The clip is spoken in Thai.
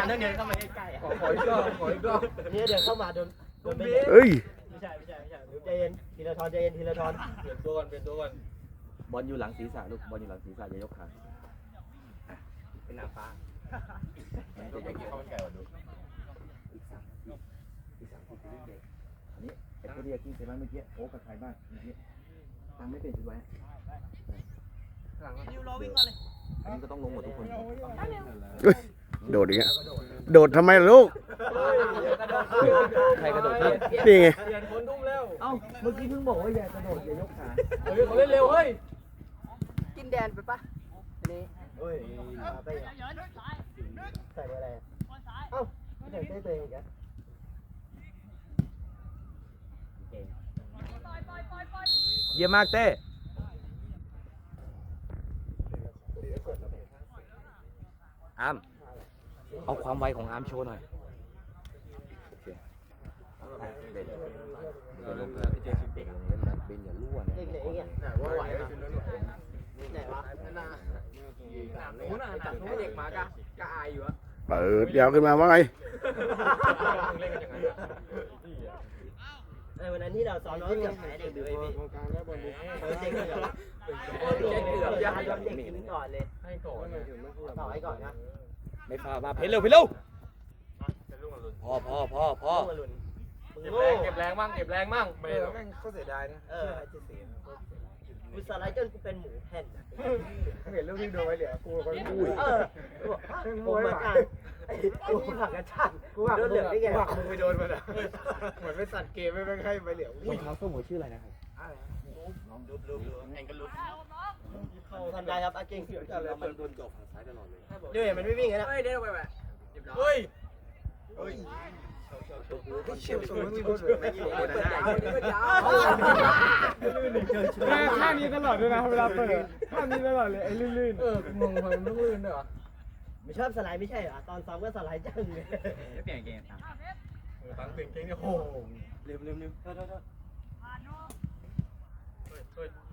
การต้องเดินเข้ามาใกล้ๆอะขอขออีกรอบขออีกรอบนี่เดินเข้ามาโดนโดนไม่เอ้ยไม่ใช่ไม่ใช่ไม่ใช่ใจเย็นทีละทอนใจเย็นทีละทอนเปลี่ยนตัวก่อนเปลี่ยนตัวก่อนบอลอยู่หลังศีรษะลูกบอลอยู่หลังศีรษะอย่ายกขาเป็นนางฟ้าจะยกขาอีกสามอีกสามทีเด็กอันนี้ไอ้ตัวเรียกที่ใช่ไหมเมื่อกี้โอ้กับใครบ้างเมื่อกี้ตังไม่เป็นจุดไว้นิวรอวิ่งก่อนเลยอันนี้ก็ต้องลงหมดทุกคนเอ้ย โดดอีกแล้วโดดทำไมล่ะลูก ใครกระโดดเนี่ยนี่ไง เปลี่ยนคนทุ่มแล้วเอ้าเมื่อกี้เพิ่งบอกว่าอย่ากระโดดอย่ายกขาเฮ้ยเขาเล่นเร็วเฮ้ยกินแดนไปปะอันนี้เฮ้ยไปใส่อะไรอะเอ้าไม่ใส่เต้ตัวเองอีกอะเยี่ยมมากเต้อาม เอาความไวของอาร์มโชว์หน่อยเคอะเบนเบนลงเพื่อพี่เจสิเบนเล่นแบบเบนอย่ารั่วนะเด็กไหนอีกอะว่าไหวไหมไหนวะนู้นน่ะให้เด็กมากะกะอายอยู่อะเปิดยาวขึ้นมาว่าไงเล่นกันอย่างนั้นอะไอ้วันนั้นที่เราซ้อมเราเกือบแพ้เด็กดูไอ้พี่เออเจ๊งเกือบเจ๊งเกือบยาโดนเด็กทิ้งก่อนเลยให้ก่อนต่อไว้ก่อนนะ ไม่ฟาวมาเพชรเร็วเพชรเร็วพอพอพอพอมาลุนมึงเก็บโง่แรงเก็บแรงมั่งเก็บแรงมั่งไม่หรอกก็เสียดายนะเออกูสไลด์จนกูเป็นหมูแผ่นอะเห็นรูปที่ดูไว้เหลือกูคนอุ้ยเออผมเหมือนกันกูผักกระชันกูหักโดนเหลืองได้ไงกูหักมึงไปโดนมันอะเหมือนไปสัตว์เกมไม่ไม่ให้ไปเหลืองรองเท้าส้มหัวชื่ออะไรนะครับ ทำได้ครับอาเก่งมันโดนจบฝั่งซ้ายตลอดเลยเดี๋ยวมันไม่วิ่งนะเฮ้ยเด้ไปแบบเฮ้ยเชี่ยวชนไม่พูดเลยไม่ยิงคนได้แม่ข้างนี้ตลอดด้วยนะเวลาเปิดข้างนี้ตลอดเลยไอ้ลื่นเอองงมันต้องลื่นด้วยเหรอไม่ชอบสไลด์ไม่ใช่เหรอตอนซ้อมก็สไลด์จังเลยๆเปลี่ยนเกมครับตั้งเสียงเก่งเนี่ยโอ้โหลืมลืมลืมโทษโทษโทษ Good.